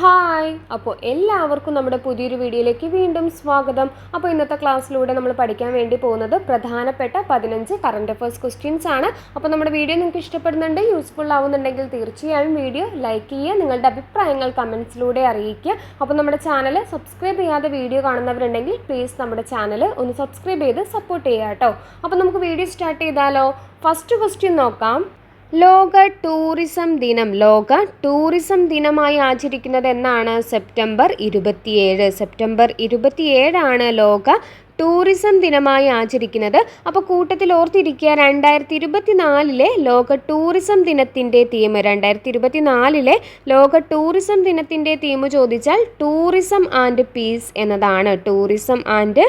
Hi. അപ്പോൾ എല്ലാവർക്കും നമ്മുടെ പുതിയൊരു വീഡിയോയിലേക്ക് വീണ്ടും സ്വാഗതം. അപ്പോൾ ഇന്നത്തെ ക്ലാസ്സിലൂടെ നമ്മൾ പഠിക്കാൻ വേണ്ടി പോകുന്നത് പ്രധാനപ്പെട്ട പതിനഞ്ച് കറണ്ട് അഫയേഴ്സ് ക്വസ്റ്റ്യൻസ് ആണ്. അപ്പോൾ നമ്മുടെ വീഡിയോ നിങ്ങൾക്ക് ഇഷ്ടപ്പെടുന്നുണ്ട് യൂസ്ഫുൾ ആവുന്നുണ്ടെങ്കിൽ തീർച്ചയായും വീഡിയോ ലൈക്ക് ചെയ്യുക നിങ്ങളുടെ അഭിപ്രായങ്ങൾ കമൻസിലൂടെ അറിയിക്കുക. അപ്പോൾ നമ്മുടെ ചാനൽ സബ്സ്ക്രൈബ് ചെയ്യാതെ വീഡിയോ കാണുന്നവരുണ്ടെങ്കിൽ പ്ലീസ് നമ്മുടെ ചാനൽ ഒന്ന് സബ്സ്ക്രൈബ് ചെയ്ത് സപ്പോർട്ട് ചെയ്യുക കേട്ടോ. അപ്പോൾ നമുക്ക് വീഡിയോ സ്റ്റാർട്ട് ചെയ്താലോ? ഫസ്റ്റ് ക്വസ്റ്റ്യൻ നോക്കാം. ലോക ടൂറിസം ദിനം. ലോക ടൂറിസം ദിനമായി ആചരിക്കുന്നത് എന്നാണ് സെപ്റ്റംബർ ഇരുപത്തിയേഴ്. സെപ്റ്റംബർ ഇരുപത്തിയേഴാണ് ലോക ടൂറിസം ദിനമായി ആചരിക്കുന്നത്. അപ്പോൾ കൂട്ടത്തിൽ ഓർത്തിരിക്കുക രണ്ടായിരത്തി ഇരുപത്തി നാലിലെ ലോക ടൂറിസം ദിനത്തിന്റെ തീം രണ്ടായിരത്തി ഇരുപത്തി നാലിലെ ലോക ടൂറിസം ദിനത്തിന്റെ തീം ചോദിച്ചാൽ ടൂറിസം ആൻഡ് പീസ് എന്നതാണ്. ടൂറിസം ആൻഡ്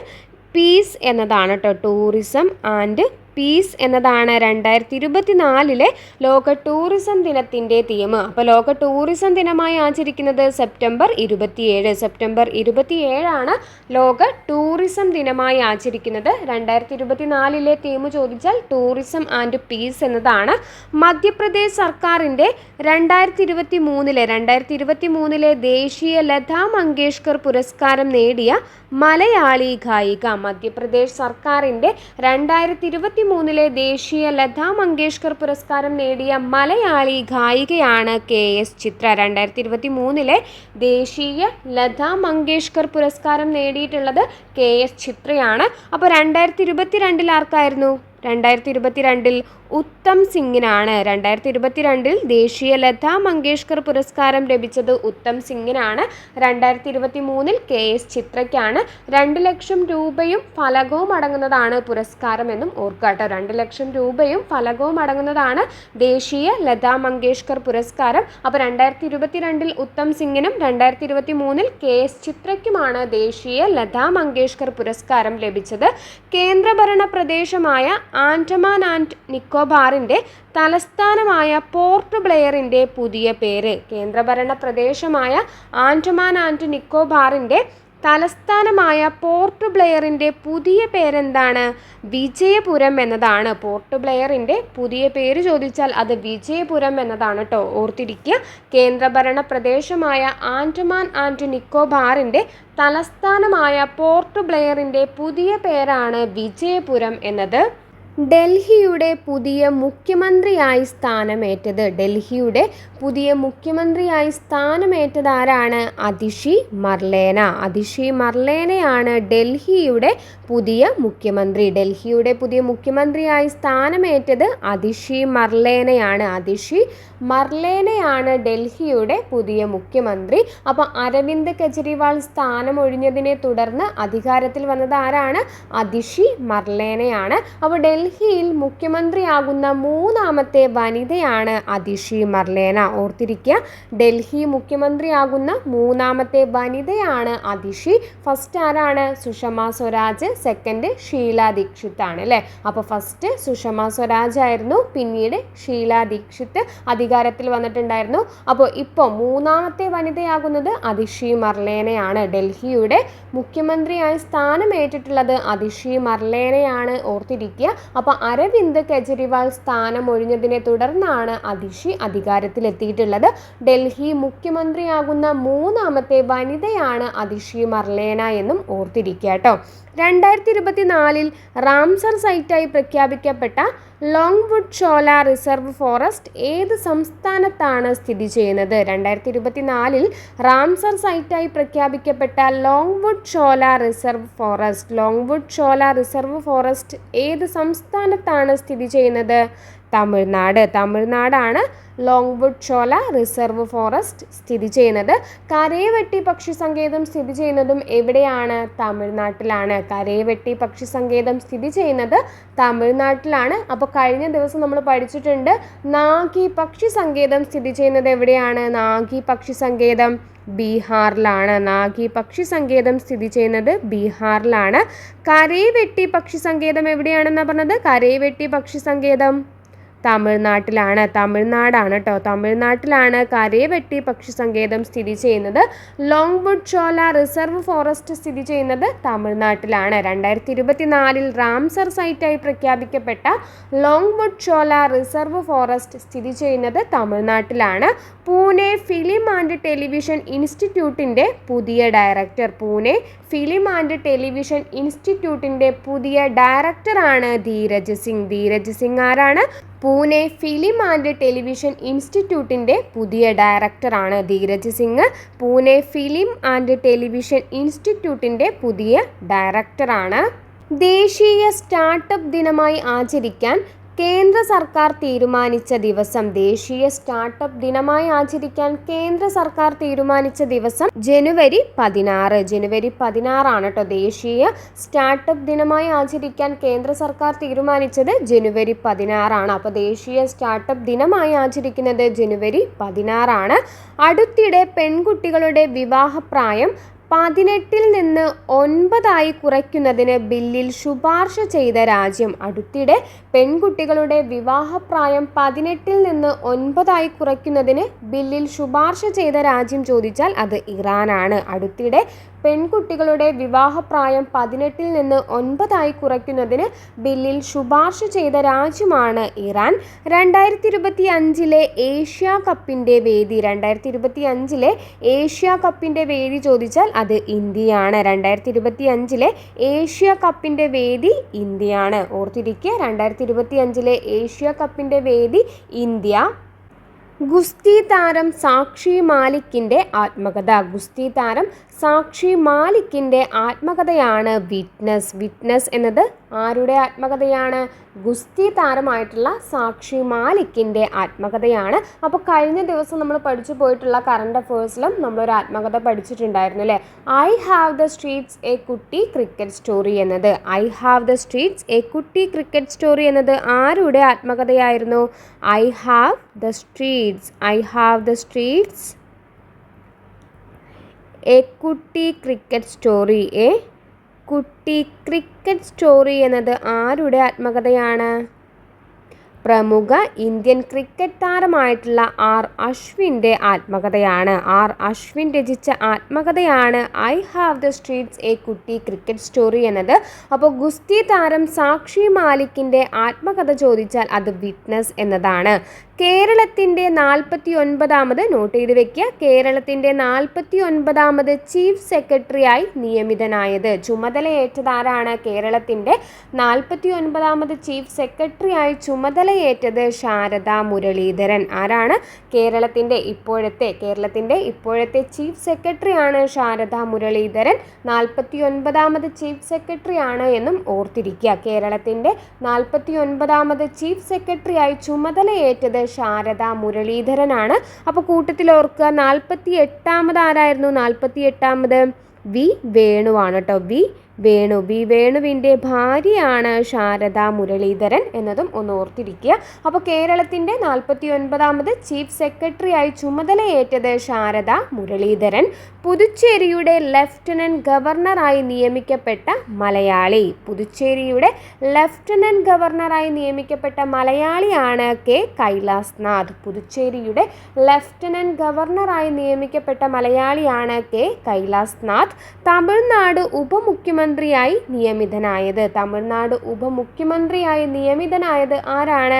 പീസ് എന്നതാണ് കേട്ടോ ടൂറിസം ആൻഡ് പീസ് എന്നതാണ് രണ്ടായിരത്തി ഇരുപത്തി നാലിലെ ലോക ടൂറിസം ദിനത്തിന്റെ തീം. അപ്പോൾ ലോക ടൂറിസം ദിനമായി ആചരിക്കുന്നത് സെപ്റ്റംബർ ഇരുപത്തിയേഴ്. സെപ്റ്റംബർ ഇരുപത്തിയേഴാണ് ലോക ടൂറിസം ദിനമായി ആചരിക്കുന്നത്. രണ്ടായിരത്തി ഇരുപത്തി നാലിലെ തീം ചോദിച്ചാൽ ടൂറിസം ആൻഡ് പീസ് എന്നതാണ്. മധ്യപ്രദേശ് സർക്കാരിന്റെ രണ്ടായിരത്തി ഇരുപത്തി മൂന്നിലെ രണ്ടായിരത്തി ഇരുപത്തി മൂന്നിലെ ദേശീയ ലതാ മങ്കേഷ്കർ പുരസ്കാരം നേടിയ മലയാളി ഗായിക മധ്യപ്രദേശ് സർക്കാരിന്റെ രണ്ടായിരത്തി ഇരുപത്തി മൂന്നിലെ ദേശീയ ലതാ മങ്കേഷ്കർ പുരസ്കാരം നേടിയ മലയാളി ഗായികയാണ് കെ എസ് ചിത്ര. രണ്ടായിരത്തി ഇരുപത്തി മൂന്നിലെ ദേശീയ ലതാ മങ്കേഷ്കർ പുരസ്കാരം നേടിയിട്ടുള്ളത് കെ എസ് ചിത്രയാണ്. അപ്പോൾ രണ്ടായിരത്തി ഇരുപത്തി രണ്ടിൽ ആർക്കായിരുന്നു? രണ്ടായിരത്തി ഇരുപത്തിരണ്ടിൽ ഉത്തം സിംഗിനാണ്. രണ്ടായിരത്തി ഇരുപത്തിരണ്ടിൽ ദേശീയ ലതാ മങ്കേഷ്കർ പുരസ്കാരം ലഭിച്ചത് ഉത്തം സിംഗിനാണ്. രണ്ടായിരത്തി ഇരുപത്തി മൂന്നിൽ കെ എസ് ചിത്രയ്ക്കാണ് രണ്ട് ലക്ഷം രൂപയും ഫലകവും അടങ്ങുന്നതാണ് പുരസ്കാരം എന്നും ഓർക്കാട്ടോ. രണ്ട് ലക്ഷം രൂപയും ഫലകവും അടങ്ങുന്നതാണ് ദേശീയ ലതാ മങ്കേഷ്കർ പുരസ്കാരം. അപ്പോൾ രണ്ടായിരത്തി ഇരുപത്തിരണ്ടിൽ ഉത്തം സിംഗിനും രണ്ടായിരത്തി ഇരുപത്തി മൂന്നിൽ കെ എസ് ചിത്രയ്ക്കുമാണ് ദേശീയ ലതാ മങ്കേഷ്കർ പുരസ്കാരം ലഭിച്ചത്. കേന്ദ്രഭരണ പ്രദേശമായ ആൻഡമാൻ ആൻഡ് നിക്കോബാറിന്റെ തലസ്ഥാനമായ പോർട്ട് ബ്ലെയറിന്റെ പുതിയ പേര്. കേന്ദ്രഭരണ പ്രദേശമായ ആൻഡമാൻ ആൻഡ് നിക്കോബാറിന്റെ തലസ്ഥാനമായ പോർട്ട് ബ്ലെയറിന്റെ പുതിയ പേരെന്താണ്? വിജയപുരം എന്നതാണ്. പോർട്ട് ബ്ലെയറിന്റെ പുതിയ പേര് ചോദിച്ചാൽ അത് വിജയപുരം എന്നതാണ് കേട്ടോ ഓർത്തിരിക്കുക. കേന്ദ്രഭരണ പ്രദേശമായ ആൻഡമാൻ ആൻഡ് നിക്കോബാറിന്റെ തലസ്ഥാനമായ പോർട്ട് ബ്ലെയറിന്റെ പുതിയ പേരാണ് വിജയപുരം എന്നത്. ഡൽഹിയുടെ പുതിയ മുഖ്യമന്ത്രിയായി സ്ഥാനമേറ്റത് ഡൽഹിയുടെ പുതിയ മുഖ്യമന്ത്രിയായി സ്ഥാനമേറ്റതാരാണ് അതിഷി മർലേന. അതിഷി മർലേനയാണ് ഡൽഹിയുടെ പുതിയ മുഖ്യമന്ത്രി. ഡൽഹിയുടെ പുതിയ മുഖ്യമന്ത്രിയായി സ്ഥാനമേറ്റത് അതിഷി മർലേനയാണ്. അതിഷി മർലേനയാണ് ഡൽഹിയുടെ പുതിയ മുഖ്യമന്ത്രി. അപ്പോൾ അരവിന്ദ് കെജ്രിവാൾ സ്ഥാനമൊഴിഞ്ഞതിനെ തുടർന്ന് അധികാരത്തിൽ വന്നത് ആരാണ്? അതിഷി മർലേനയാണ്. അപ്പോൾ ഡൽഹിയിൽ മുഖ്യമന്ത്രിയാകുന്ന മൂന്നാമത്തെ വനിതയാണ് അതിഷി മർലേന. ഓർത്തിരിക്കുക. ഡൽഹി മുഖ്യമന്ത്രിയാകുന്ന മൂന്നാമത്തെ വനിതയാണ് അതിഷി. ഫസ്റ്റ് ആരാണ്? സുഷമ സ്വരാജ്. സെക്കൻഡ് ഷീല ദീക്ഷിത് ആണ് അല്ലേ? അപ്പോൾ ഫസ്റ്റ് സുഷമ സ്വരാജ് ആയിരുന്നു. പിന്നീട് ഷീല ദീക്ഷിത് അധികാരത്തിൽ വന്നിട്ടുണ്ടായിരുന്നു. അപ്പോൾ ഇപ്പോൾ മൂന്നാമത്തെ വനിതയാകുന്നത് അതിഷി മർലേനയാണ്. ഡൽഹിയുടെ മുഖ്യമന്ത്രിയായി സ്ഥാനമേറ്റിട്ടുള്ളത് അതിഷി മർലേനയാണ്. ഓർത്തിരിക്കുക. അപ്പോൾ അരവിന്ദ് കെജ്രിവാൾ സ്ഥാനം ഒഴിഞ്ഞതിനെ തുടർന്നാണ് അതിഷി അധികാരത്തിലെത്തിയിട്ടുള്ളത് ഡൽഹി മുഖ്യമന്ത്രിയാകുന്ന മൂന്നാമത്തെ വനിതയാണ് അതിഷി മർലേന എന്നും ഓർത്തിരിക്കുക കേട്ടോ. രണ്ടായിരത്തി ഇരുപത്തിനാലിൽ റാംസർ സൈറ്റായി പ്രഖ്യാപിക്കപ്പെട്ട ലോങ്വുഡ് ചോല റിസർവ് ഫോറസ്റ്റ് ഏത് സംസ്ഥാനത്താണ് സ്ഥിതി ചെയ്യുന്നത്? രണ്ടായിരത്തി ഇരുപത്തിനാലിൽ റാംസർ സൈറ്റായി പ്രഖ്യാപിക്കപ്പെട്ട Longwood Shola reserve forest Longwood Shola reserve forest ഏത് സംസ്ഥാനത്താണ് സ്ഥിതി ചെയ്യുന്നത്? തമിഴ്നാട്. തമിഴ്നാടാണ് ലോങ്വുഡ് ചോല റിസർവ് ഫോറസ്റ്റ് സ്ഥിതി ചെയ്യുന്നത്. കരയവെട്ടി പക്ഷി സങ്കേതം സ്ഥിതി ചെയ്യുന്നതും എവിടെയാണ്? തമിഴ്നാട്ടിലാണ്. കരയവെട്ടി പക്ഷി സങ്കേതം സ്ഥിതി ചെയ്യുന്നത് തമിഴ്നാട്ടിലാണ്. അപ്പോൾ കഴിഞ്ഞ ദിവസം നമ്മൾ പഠിച്ചിട്ടുണ്ട് നാഗി പക്ഷി സങ്കേതം സ്ഥിതി ചെയ്യുന്നത് എവിടെയാണ്? നാഗി പക്ഷി സങ്കേതം ബീഹാറിലാണ്. നാഗി പക്ഷി സങ്കേതം സ്ഥിതി ചെയ്യുന്നത് ബീഹാറിലാണ്. കരയവെട്ടി പക്ഷി സങ്കേതം എവിടെയാണെന്നാണ് പറഞ്ഞത്? കരയവെട്ടി പക്ഷി സങ്കേതം തമിഴ്നാട്ടിലാണ് തമിഴ്നാടാണ് കേട്ടോ തമിഴ്നാട്ടിലാണ് കരയവെട്ടി പക്ഷി സങ്കേതം സ്ഥിതി ചെയ്യുന്നത്. ലോങ്വുഡ് ചോല റിസർവ് ഫോറസ്റ്റ് സ്ഥിതി ചെയ്യുന്നത് തമിഴ്നാട്ടിലാണ്. രണ്ടായിരത്തി ഇരുപത്തിനാലിൽ റാംസർ സൈറ്റായി പ്രഖ്യാപിക്കപ്പെട്ട ലോങ്വുഡ് ചോല റിസർവ് ഫോറസ്റ്റ് സ്ഥിതി ചെയ്യുന്നത് തമിഴ്നാട്ടിലാണ്. പൂനെ ഫിലിം ആൻഡ് ടെലിവിഷൻ ഇൻസ്റ്റിറ്റ്യൂട്ടിന്റെ പുതിയ director. Pune film and television ഇൻസ്റ്റിറ്റ്യൂട്ടിന്റെ പുതിയ ഡയറക്ടറാണ് ധീരജ് സിംഗ്. ധീരജ് സിംഗ് ആരാണ്? പൂനെ ഫിലിം ആൻഡ് ടെലിവിഷൻ ഇൻസ്റ്റിറ്റ്യൂട്ടിന്റെ പുതിയ ഡയറക്ടറാണ് Dheeraj Singh. Pune film and television ഇൻസ്റ്റിറ്റ്യൂട്ടിന്റെ പുതിയ ഡയറക്ടറാണ്. ദേശീയ സ്റ്റാർട്ടപ്പ് ദിനമായി ആചരിക്കാൻ കേന്ദ്ര സർക്കാർ തീരുമാനിച്ച ദിവസം ദേശീയ സ്റ്റാർട്ടപ്പ് ദിനമായി ആചരിക്കാൻ കേന്ദ്ര സർക്കാർ തീരുമാനിച്ച ദിവസം ജനുവരി പതിനാറ്. ജനുവരി പതിനാറാണ് കേട്ടോ ദേശീയ സ്റ്റാർട്ടപ്പ് ദിനമായി ആചരിക്കാൻ കേന്ദ്ര സർക്കാർ തീരുമാനിച്ചത്. ജനുവരി പതിനാറാണ്. അപ്പോൾ ദേശീയ സ്റ്റാർട്ടപ്പ് ദിനമായി ആചരിക്കുന്നത് ജനുവരി പതിനാറാണ്. അടുത്തിടെ പെൺകുട്ടികളുടെ വിവാഹപ്രായം പതിനെട്ടിൽ നിന്ന് ഒൻപതായി കുറയ്ക്കുന്നതിന് ബില്ലിൽ ശുപാർശ ചെയ്ത രാജ്യം. അടുത്തിടെ പെൺകുട്ടികളുടെ വിവാഹപ്രായം പതിനെട്ടിൽ നിന്ന് ഒൻപതായി കുറയ്ക്കുന്നതിന് ബില്ലിൽ ശുപാർശ ചെയ്ത രാജ്യം ചോദിച്ചാൽ അത് ഇറാനാണ്. അടുത്തിടെ പെൺകുട്ടികളുടെ വിവാഹപ്രായം പതിനെട്ടിൽ നിന്ന് ഒൻപതായി കുറയ്ക്കുന്നതിന് ബില്ലിൽ ശുപാർശ ചെയ്ത രാജ്യമാണ് ഇറാൻ. രണ്ടായിരത്തി ഇരുപത്തി അഞ്ചിലെ ഏഷ്യ കപ്പിന്റെ വേദി രണ്ടായിരത്തി ഇരുപത്തി അഞ്ചിലെ ഏഷ്യ കപ്പിന്റെ വേദി ചോദിച്ചാൽ അത് ഇന്ത്യയാണ്. രണ്ടായിരത്തി ഇരുപത്തി അഞ്ചിലെ ഏഷ്യ കപ്പിന്റെ വേദി ഇന്ത്യയാണ്. ഓർത്തിരിക്കുക രണ്ടായിരത്തി ഇരുപത്തി അഞ്ചിലെ ഏഷ്യ കപ്പിന്റെ വേദി ഇന്ത്യ. ഗുസ്തി താരം സാക്ഷി മാലിക്കിന്റെ ആത്മകഥ. ഗുസ്തി താരം സാക്ഷി മാലിക്കിന്റെ ആത്മകഥയാണ് വിറ്റ്നസ്. വിറ്റ്നസ് എന്നത് ആരുടെ ആത്മകഥയാണ്? ഗുസ്തി താരമായിട്ടുള്ള സാക്ഷി മാലിക്കിന്റെ ആത്മകഥയാണ്. അപ്പോൾ കഴിഞ്ഞ ദിവസം നമ്മൾ പഠിച്ചു പോയിട്ടുള്ള കറണ്ട് അഫേഴ്സിലും നമ്മളൊരു ആത്മകഥ പഠിച്ചിട്ടുണ്ടായിരുന്നു അല്ലേ? I have the streets a Kutti cricket story എന്നത്. I have the streets a Kutti cricket story എന്നത് ആരുടെ ആത്മകഥയായിരുന്നു? I have the streets I have the streets a Kutti cricket story a Kutti cricket story എന്നത് ആരുടെ ആത്മകഥയാണ്? പ്രമുഖ Indian cricket താരമായിട്ടുള്ള R അശ്വിന്റെ ആത്മകഥയാണ്. ആർ അശ്വിൻ രചിച്ച ആത്മകഥയാണ് I have the streets a Kutti cricket story എന്നത്. അപ്പോൾ ഗുസ്തി താരം സാക്ഷി മാലിക്കിന്റെ ആത്മകഥ ചോദിച്ചാൽ അത് വിറ്റ്നസ് എന്നതാണ്. കേരളത്തിന്റെ നാൽപ്പത്തി ഒൻപതാമത് നോട്ട് ചെയ്ത് വെക്കുക കേരളത്തിന്റെ നാൽപ്പത്തി ഒൻപതാമത് ചീഫ് സെക്രട്ടറിയായി നിയമിതനായത്. ചുമതലയേറ്റതാരാണ് കേരളത്തിന്റെ നാൽപ്പത്തി ഒൻപതാമത് ചീഫ് സെക്രട്ടറിയായി ചുമതലയേറ്റത് ശാരദ മുരളീധരൻ. ആരാണ്? കേരളത്തിന്റെ ഇപ്പോഴത്തെ കേരളത്തിന്റെ ഇപ്പോഴത്തെ ചീഫ് സെക്രട്ടറിയാണ് ശാരദ മുരളീധരൻ. നാൽപ്പത്തി ഒൻപതാമത് ചീഫ് സെക്രട്ടറിയാണ് എന്നും ഓർത്തിരിക്കുക. കേരളത്തിന്റെ നാൽപ്പത്തി ഒൻപതാമത് ചീഫ് സെക്രട്ടറിയായി ചുമതലയേറ്റത് ശാരദ മുരളീധരനാണ് അപ്പോൾ കൂട്ടത്തിൽ ഓർക്കുക നാൽപ്പത്തി എട്ടാമത് ആരായിരുന്നു? നാൽപ്പത്തി എട്ടാമത് വി വേണുവാണ് കേട്ടോ. വി വേണു. ബി. വേണുവിന്റെ ഭാര്യയാണ് ശാരദ മുരളീധരൻ എന്നതും ഒന്ന് ഓർത്തിരിക്കുക. അപ്പോൾ കേരളത്തിന്റെ നാൽപ്പത്തി ഒൻപതാമത് ചീഫ് സെക്രട്ടറിയായി ചുമതലയേറ്റത് ശാരദ മുരളീധരൻ. പുതുച്ചേരിയുടെ ലെഫ്റ്റനന്റ് ഗവർണറായി നിയമിക്കപ്പെട്ട മലയാളി. പുതുച്ചേരിയുടെ ലെഫ്റ്റനന്റ് ഗവർണറായി നിയമിക്കപ്പെട്ട മലയാളിയാണ് കെ. കൈലാസ് നാഥ് പുതുച്ചേരിയുടെ ലെഫ്റ്റനന്റ് ഗവർണറായി നിയമിക്കപ്പെട്ട മലയാളിയാണ് കെ. കൈലാസ് നാഥ് തമിഴ്നാട് ഉപമുഖ്യമന്ത്രിയായി നിയമിതനായത്. തമിഴ്നാട് ഉപമുഖ്യമന്ത്രിയായി നിയമിതനായത് ആരാണ്?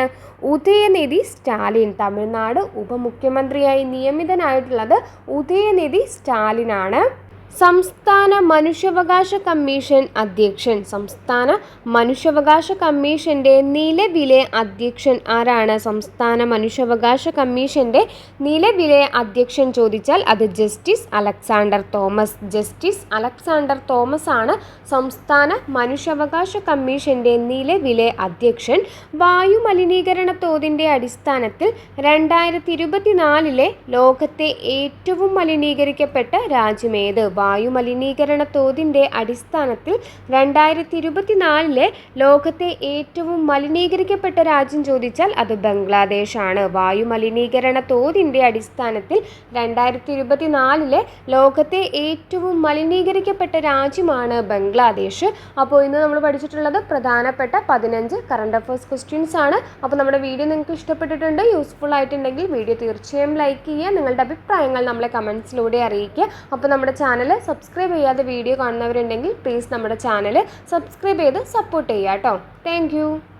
ഉദയനിധി സ്റ്റാലിൻ. തമിഴ്നാട് ഉപമുഖ്യമന്ത്രിയായി നിയമിതനായിട്ടുള്ളത് ഉദയനിധി സ്റ്റാലിനാണ്. സംസ്ഥാന മനുഷ്യാവകാശ കമ്മീഷൻ അധ്യക്ഷൻ. സംസ്ഥാന മനുഷ്യാവകാശ കമ്മീഷന്റെ നിലവിലെ അധ്യക്ഷൻ ആരാണ്? സംസ്ഥാന മനുഷ്യാവകാശ കമ്മീഷന്റെ നിലവിലെ അധ്യക്ഷൻ ചോദിച്ചാൽ അത് justice Alexander Thomas. Justice Alexander Thomas ആണ് സംസ്ഥാന മനുഷ്യാവകാശ കമ്മീഷന്റെ നിലവിലെ അധ്യക്ഷൻ. വായു മലിനീകരണ തോതിന്റെ അടിസ്ഥാനത്തിൽ രണ്ടായിരത്തി ഇരുപത്തിനാലിലെ ലോകത്തെ ഏറ്റവും മലിനീകരിക്കപ്പെട്ട രാജ്യമേത് വായു മലിനീകരണ തോതിന്റെ അടിസ്ഥാനത്തിൽ രണ്ടായിരത്തി ഇരുപത്തിനാലിലെ ലോകത്തെ ഏറ്റവും മലിനീകരിക്കപ്പെട്ട രാജ്യം ചോദിച്ചാൽ അത് ബംഗ്ലാദേശാണ്. വായുമലിനീകരണ തോതിന്റെ അടിസ്ഥാനത്തിൽ രണ്ടായിരത്തി ഇരുപത്തിനാലിലെ ലോകത്തെ ഏറ്റവും മലിനീകരിക്കപ്പെട്ട രാജ്യമാണ് ബംഗ്ലാദേശ്. അപ്പോൾ ഇന്ന് നമ്മൾ പഠിച്ചിട്ടുള്ളത് പ്രധാനപ്പെട്ട പതിനഞ്ച് കറണ്ട് അഫയേഴ്സ് ക്വസ്റ്റ്യൻസ് ആണ്. അപ്പോൾ നമ്മുടെ വീഡിയോ നിങ്ങൾക്ക് ഇഷ്ടപ്പെട്ടിട്ടുണ്ട് യൂസ്ഫുൾ ആയിട്ടുണ്ടെങ്കിൽ വീഡിയോ തീർച്ചയായും ലൈക്ക് ചെയ്യുക നിങ്ങളുടെ അഭിപ്രായങ്ങൾ നമ്മളെ കമൻസിലൂടെ അറിയിക്കുക. അപ്പോൾ നമ്മുടെ സബ്സ്ക്രൈബ് ചെയ്യാതെ വീഡിയോ കാണുന്നവരുണ്ടെങ്കിൽ പ്ലീസ് നമ്മുടെ ചാനൽ സബ്സ്ക്രൈബ് ചെയ്ത് സപ്പോർട്ട് ചെയ്യുക കേട്ടോ താങ്ക്